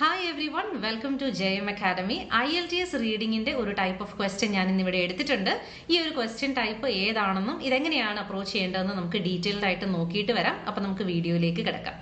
Hi everyone welcome to J M academy I L T S റീഡിങ്ങിന്റെ ഒരു type of question ഞാൻ ഇന്നിവിടെ എടുത്തിട്ടുണ്ട്. ഈ ഒരു ക്വസ്റ്റ്യൻ ടൈപ്പ് ഏതാണെന്നും ഇതെങ്ങനെയാണ് അപ്രോച്ച് ചെയ്യേണ്ടതെന്ന് നമുക്ക് ഡീറ്റെയിൽഡ് ആയിട്ട് നോക്കിയിട്ട് വരാം. അപ്പം നമുക്ക് വീഡിയോയിലേക്ക് കിടക്കാം.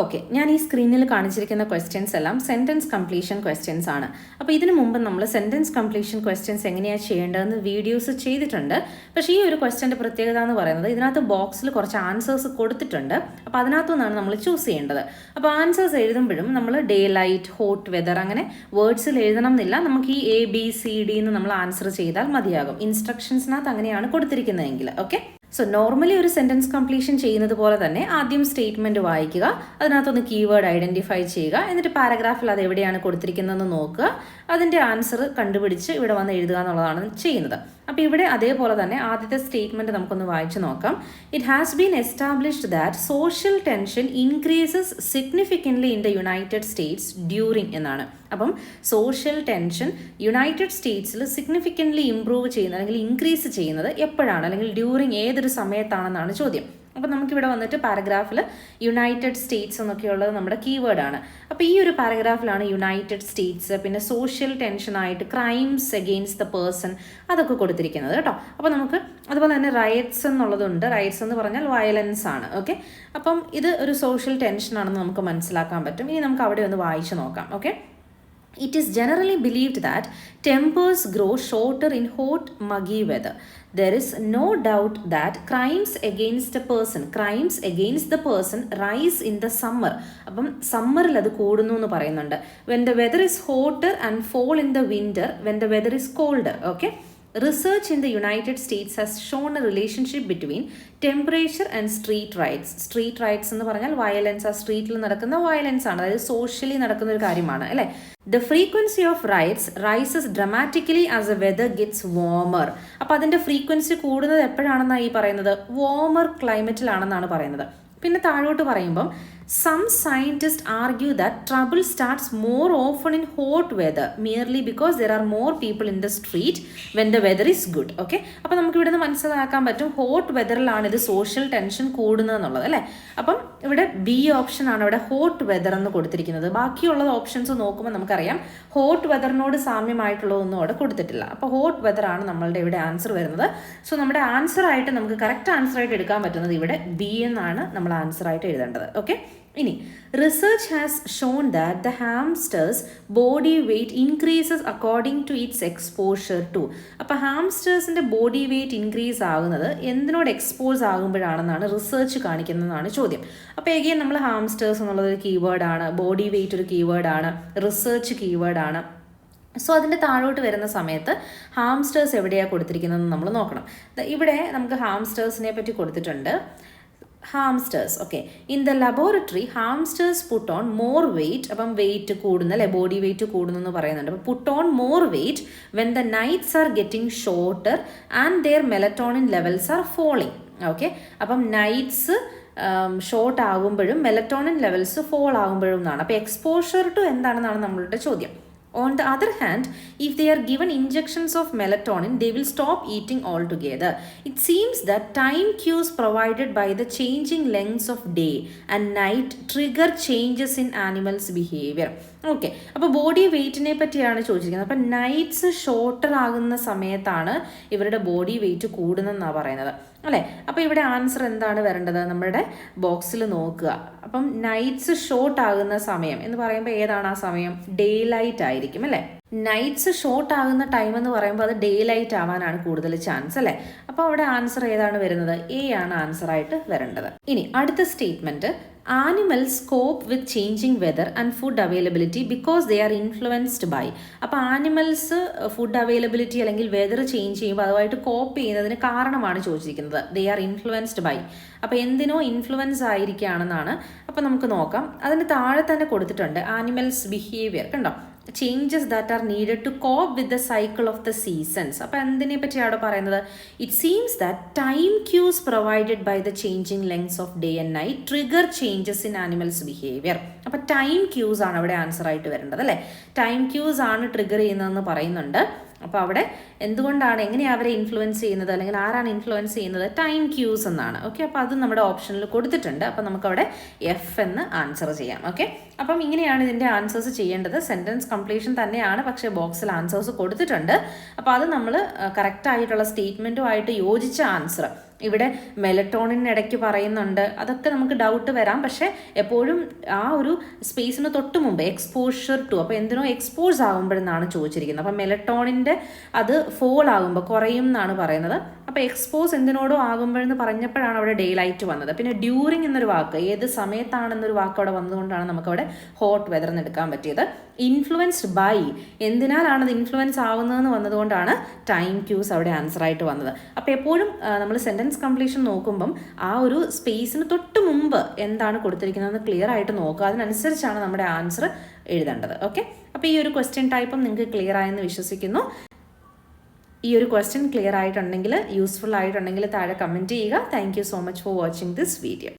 ഓക്കെ ഞാൻ ഈ സ്ക്രീനിൽ കാണിച്ചിരിക്കുന്ന ക്വസ്റ്റ്യൻസ് എല്ലാം സെന്റൻസ് കംപ്ലീഷൻ ക്വസ്റ്റ്യൻസ് ആണ്. അപ്പോൾ ഇതിനു മുമ്പ് നമ്മൾ സെന്റൻസ് കംപ്ലീഷൻ ക്വസ്റ്റ്യൻസ് എങ്ങനെയാണ് ചെയ്യേണ്ടതെന്ന് വീഡിയോസ് ചെയ്തിട്ടുണ്ട്. പക്ഷേ ഈ ഒരു ക്വസ്റ്റ്യന്റെ പ്രത്യേകത എന്ന് പറയുന്നത് ഇതിനകത്ത് ബോക്സിൽ കുറച്ച് ആൻസേഴ്സ് കൊടുത്തിട്ടുണ്ട്. അപ്പോൾ അതിനകത്തു നിന്നാണ് നമ്മൾ ചൂസ് ചെയ്യേണ്ടത്. അപ്പോൾ ആൻസേഴ്സ് എഴുതുമ്പോഴും നമ്മൾ ഡേ ലൈറ്റ് ഹോട്ട് വെതർ അങ്ങനെ വേർഡ്സിൽ എഴുതണം എന്നില്ല. നമുക്ക് ഈ എ ബി സി ഡി എന്ന് നമ്മൾ ആൻസർ ചെയ്താൽ മതിയാകും. ഇൻസ്ട്രക്ഷൻസിനകത്ത് അങ്ങനെയാണ് കൊടുത്തിരിക്കുന്നതെങ്കിൽ. ഓക്കെ സോ നോർമലി ഒരു സെന്റൻസ് കംപ്ലീഷൻ ചെയ്യുന്നത് പോലെ തന്നെ ആദ്യം സ്റ്റേറ്റ്മെന്റ് വായിക്കുക അതിനകത്തൊന്ന് കീവേഡ് ഐഡന്റിഫൈ ചെയ്യുക എന്നിട്ട് പാരഗ്രാഫിൽ അത് എവിടെയാണ് കൊടുത്തിരിക്കുന്നതെന്ന് നോക്കുക. അതിന്റെ ആൻസർ കണ്ടുപിടിച്ച് ഇവിടെ വന്ന് എഴുതുക എന്നുള്ളതാണ് ചെയ്യുന്നത്. അപ്പോൾ ഇവിടെ അതേപോലെ തന്നെ ആദ്യത്തെ സ്റ്റേറ്റ്മെന്റ് നമുക്കൊന്ന് വായിച്ചു നോക്കാം. It has been established that social tension increases significantly in the United States during എന്നാണ്. അപ്പം സോഷ്യൽ ടെൻഷൻ യുണൈറ്റഡ് സ്റ്റേറ്റ്സിൽ സിഗ്നിഫിക്കന്റ്ലി ഇംപ്രൂവ് ചെയ്യുന്നത് അല്ലെങ്കിൽ ഇൻക്രീസ് ചെയ്യുന്നത് എപ്പോഴാണ്? അല്ലെങ്കിൽ ഡ്യൂറിങ് ഏതൊരു സമയത്താണെന്നാണ് ചോദ്യം. അപ്പം നമുക്കിവിടെ വന്നിട്ട് പാരഗ്രാഫിൽ യുണൈറ്റഡ് സ്റ്റേറ്റ്സ് എന്നൊക്കെയുള്ളത് നമ്മുടെ കീവേഡാണ് അപ്പോൾ ഈ ഒരു പാരഗ്രാഫിലാണ് യുണൈറ്റഡ് സ്റ്റേറ്റ്സ് പിന്നെ സോഷ്യൽ ടെൻഷനായിട്ട് ക്രൈംസ് അഗെയിൻസ്റ്റ് ദ പേഴ്സൺ അതൊക്കെ കൊടുത്തിരിക്കുന്നത് കേട്ടോ. അപ്പോൾ നമുക്ക് അതുപോലെ തന്നെ റൈറ്റ്സ് എന്നുള്ളതുണ്ട്. റൈറ്റ്സ് എന്ന് പറഞ്ഞാൽ വയലൻസ് ആണ്. ഓക്കെ അപ്പം ഇത് ഒരു സോഷ്യൽ ടെൻഷനാണെന്ന് നമുക്ക് മനസ്സിലാക്കാൻ പറ്റും. ഇനി നമുക്ക് അവിടെ ഒന്ന് വായിച്ചു നോക്കാം. Okay It is generally believed that tempers grow shorter in hot muggy weather there is no doubt that crimes against a person crimes against the person rise in the summer അപ്പം സമ്മറിൽ അത് കൂടുന്നു എന്ന് പറയുന്നുണ്ട്. When the weather is hotter and fall in the winter when the weather is colder okay research in the United States has shown a relationship between temperature and street riots street riots എന്ന് പറഞ്ഞാൽ violence ആ സ്ട്രീറ്റിൽ നടക്കുന്ന violence ആണ്. അതായത് socially നടക്കുന്ന ഒരു കാര്യമാണ് അല്ലേ? The frequency of riots rises dramatically as a weather gets warmer അപ്പോൾ അതിന്റെ ഫ്രീക്വൻസി കൂടുന്നത് എപ്പോഴാണെന്നാണ് ഈ പറയുന്നത്? വാർമർ ക്ലൈമറ്റിലാണെന്നാണ് പറയുന്നത്. പിന്നെ താഴോട്ട് പറയുമ്പം some scientist argue that trouble starts more often in hot weather merely because there are more people in the street when the weather is good okay അപ്പോൾ നമുക്ക് ഇവിടെ നിന്ന് മനസ്സിലാക്കാൻ പറ്റും ഹോട്ട് വെതറിലാണ് ഇത് സോഷ്യൽ ടെൻഷൻ കൂടുന്നത് എന്നുള്ളത് അല്ലേ? അപ്പം ഇവിടെ ബി ആണ് ഇവിടെ ഹോട്ട് വെതർ എന്ന് കൊടുത്തിരിക്കുന്നത്. ബാക്കിയുള്ള ഓപ്ഷൻസ് നോക്കുമ്പോൾ നമുക്കറിയാം ഹോട്ട് വെതറിനോട് സാമ്യമായിട്ടുള്ളതൊന്നും അവിടെ കൊടുത്തിട്ടില്ല. അപ്പോൾ ഹോട്ട് വെതറാണ് നമ്മളുടെ ഇവിടെ ആൻസർ വരുന്നത്. സോ നമ്മുടെ ആൻസർ ആയിട്ട് നമുക്ക് കറക്റ്റ് ആൻസർ ആയിട്ട് എടുക്കാൻ പറ്റുന്നത് ഇവിടെ ബി എന്നാണ് നമ്മൾ ആൻസർ ആയിട്ട് എഴുതേണ്ടത് ഓക്കെ ഇനി research has shown that the hamster's body weight increases according to its exposure to അപ്പോൾ ഹാംസ്റ്റേഴ്സിന്റെ ബോഡി വെയ്റ്റ് ഇൻക്രീസ് ആകുന്നത് എന്തിനോട് എക്സ്പോസ് ആകുമ്പോഴാണെന്നാണ് റിസർച്ച് കാണിക്കുന്നതെന്നാണ് ചോദ്യം. അപ്പോൾ എഗെയിൻ നമ്മൾ ഹാംസ്റ്റേഴ്സ് എന്നുള്ളത് ഒരു കീവേഡാണ് ബോഡി വെയ്റ്റ് ഒരു കീവേഡാണ് റിസർച്ച് കീവേഡാണ് സോ അതിന്റെ താഴോട്ട് വരുന്ന സമയത്ത് ഹാംസ്റ്റേഴ്സ് എവിടെയാണ് കൊടുത്തിരിക്കുന്നതെന്ന് നമ്മൾ നോക്കണം. ഇവിടെ നമുക്ക് ഹാംസ്റ്റേഴ്സിനെ പറ്റി കൊടുത്തിട്ടുണ്ട്. Hamsters okay in the laboratory hamsters put on more weight അപ്പം വെയിറ്റ് കൂടുന്ന അല്ലെ ബോഡി വെയിറ്റ് കൂടുന്നു എന്ന് പറയുന്നുണ്ട്. അപ്പം put on more weight when the nights are getting shorter and their melatonin levels are falling okay അപ്പം നൈറ്റ്സ് ഷോർട്ട് ആകുമ്പോഴും melatonin levels fall ആകുമ്പോഴും എന്നാണ്. അപ്പോൾ എക്സ്പോഷർ ടു എന്താണെന്നാണ് നമ്മളുടെ ചോദ്യം. On the other hand, if they are given injections of melatonin, they will stop eating altogether. It seems that time cues provided by the changing lengths of day and night trigger changes in animals' behavior. Okay അപ്പോൾ body വെയ്റ്റിനെ പറ്റിയാണ് ചോദിച്ചിരിക്കുന്നത് അപ്പം nights shorter ആകുന്ന സമയത്താണ് ഇവരുടെ body weight കൂടുന്നതെന്നാണ് പറയുന്നത് അല്ലേ? അപ്പോൾ ഇവിടെ ആൻസർ എന്താണ് വരേണ്ടത്? നമ്മുടെ ബോക്സിൽ നോക്കുക. അപ്പം നൈറ്റ്സ് ഷോർട്ട് ആകുന്ന സമയം എന്ന് പറയുമ്പോൾ ഏതാണ് ആ സമയം? ഡേ ലൈറ്റ് ആയിരിക്കും അല്ലേ? നൈറ്റ്സ് ഷോർട്ട് ആകുന്ന ടൈം എന്ന് പറയുമ്പോൾ അത് ഡേ ലൈറ്റ് ആവാനാണ് കൂടുതൽ ചാൻസ് അല്ലേ? അപ്പോൾ അവിടെ ആൻസർ ഏതാണ് വരുന്നത്? എ ആണ് ആൻസർ ആയിട്ട് വരേണ്ടത്. ഇനി അടുത്ത statement animals cope with changing weather and food availability because they are influenced by അപ്പോൾ ആനിമൽസ് ഫുഡ് അവൈലബിലിറ്റി അല്ലെങ്കിൽ വെതർ ചേഞ്ച് ചെയ്യുമ്പോൾ അതുമായിട്ട് കോപ്പ് ചെയ്യുന്നതിന് കാരണമാണ് ചോദിച്ചിരിക്കുന്നത്. ദേ ആർ ഇൻഫ്ലുവൻസ്ഡ് ബൈ അപ്പോൾ എന്തിനോ ഇൻഫ്ലുവൻസ് ആയിരിക്കുകയാണെന്നാണ്. അപ്പോൾ നമുക്ക് നോക്കാം. അതിന് താഴെ തന്നെ കൊടുത്തിട്ടുണ്ട് ആനിമൽസ് ബിഹേവിയർ കണ്ടോ? Changes that are needed to cope with the cycle of the seasons അപ്പോൾ എന്തിനെ പറ്റിയാണ് പറയുന്നത്? It seems that time cues provided by the changing lengths of day and night trigger changes in animals behaviour അപ്പോൾ time cues ആണ് അവിടെ answer ആയിട്ട് വരേണ്ടത് അല്ലേ? ടൈം ക്യൂസ് ആണ് ട്രിഗർ ചെയ്യുന്നതെന്ന് പറയുന്നുണ്ട്. അപ്പോൾ അവിടെ എന്തുകൊണ്ടാണ് എങ്ങനെയാണ് അവരെ ഇൻഫ്ലുവൻസ് ചെയ്യുന്നത്? അല്ലെങ്കിൽ ആരാണ് ഇൻഫ്ലുവൻസ് ചെയ്യുന്നത്? ടൈം ക്യൂസ് എന്നാണ്. ഓക്കെ അപ്പോൾ അത് നമ്മുടെ ഓപ്ഷനിൽ കൊടുത്തിട്ടുണ്ട്. അപ്പോൾ നമുക്കവിടെ എഫ് എന്ന് ആൻസർ ചെയ്യാം. ഓക്കെ അപ്പം ഇങ്ങനെയാണ് ഇതിന്റെ ആൻസേഴ്സ് ചെയ്യേണ്ടത്. സെന്റൻസ് കംപ്ലീഷൻ തന്നെയാണ്. പക്ഷേ ബോക്സിൽ ആൻസേഴ്സ് കൊടുത്തിട്ടുണ്ട്. അപ്പോൾ അത് നമ്മൾ കറക്റ്റ് ആയിട്ടുള്ള സ്റ്റേറ്റ്മെന്റുമായിട്ട് യോജിച്ച ആൻസർ ഇവിടെ മെലറ്റോണിൻ ഇടയ്ക്ക് പറയുന്നുണ്ട്. അതൊക്കെ നമുക്ക് ഡൗട്ട് വരാം. പക്ഷേ എപ്പോഴും ആ ഒരു സ്പേസിന് തൊട്ട് മുമ്പ് എക്സ്പോഷർ ടു അപ്പോൾ എന്തിനോ എക്സ്പോസ് ആകുമ്പോഴെന്നാണ് ചോദിച്ചിരിക്കുന്നത്. അപ്പോൾ മെലറ്റോണിന്റെ അത് ഫോൾ ആകുമ്പോൾ കുറയും എന്നാണ് പറയുന്നത്. അപ്പോൾ എക്സ്പോസ് എന്തിനോടോ ആകുമ്പോഴെന്ന് പറഞ്ഞപ്പോഴാണ് അവിടെ ഡേ ലൈറ്റ് വന്നത്. പിന്നെ ഡ്യൂറിങ് എന്നൊരു വാക്ക് ഏത് സമയത്താണെന്നൊരു വാക്ക് അവിടെ വന്നതുകൊണ്ടാണ് നമുക്കവിടെ ഹോട്ട് വെതർ എന്ന് പറ്റിയത്. ഇൻഫ്ലുവൻസ്ഡ് ബൈ എന്തിനാലാണ് അത് ഇൻഫ്ലുവൻസ് ആവുന്നതെന്ന് വന്നതുകൊണ്ടാണ് ടൈം ക്യൂസ് അവിടെ ആൻസർ ആയിട്ട് വന്നത്. അപ്പോൾ എപ്പോഴും നമ്മൾ സെന്റൻസ് കംപ്ലീഷൻ നോക്കുമ്പം ആ ഒരു സ്പേസിന് തൊട്ട് മുമ്പ് എന്താണ് കൊടുത്തിരിക്കുന്നതെന്ന് ക്ലിയർ ആയിട്ട് നോക്കുക. അതിനനുസരിച്ചാണ് നമ്മുടെ ആൻസർ എഴുതേണ്ടത്. ഓക്കെ അപ്പോൾ ഈ ഒരു ക്വസ്റ്റ്യൻ ടൈപ്പും നിങ്ങൾക്ക് ക്ലിയർ ആയെന്ന് വിശ്വസിക്കുന്നു. ഈ ഒരു ക്വസ്റ്റ്യൻ ക്ലിയർ ആയിട്ടുണ്ടെങ്കിൽ യൂസ്ഫുൾ ആയിട്ടുണ്ടെങ്കിൽ താഴെ കമന്റ് ചെയ്യുക. Thank so much for watching this video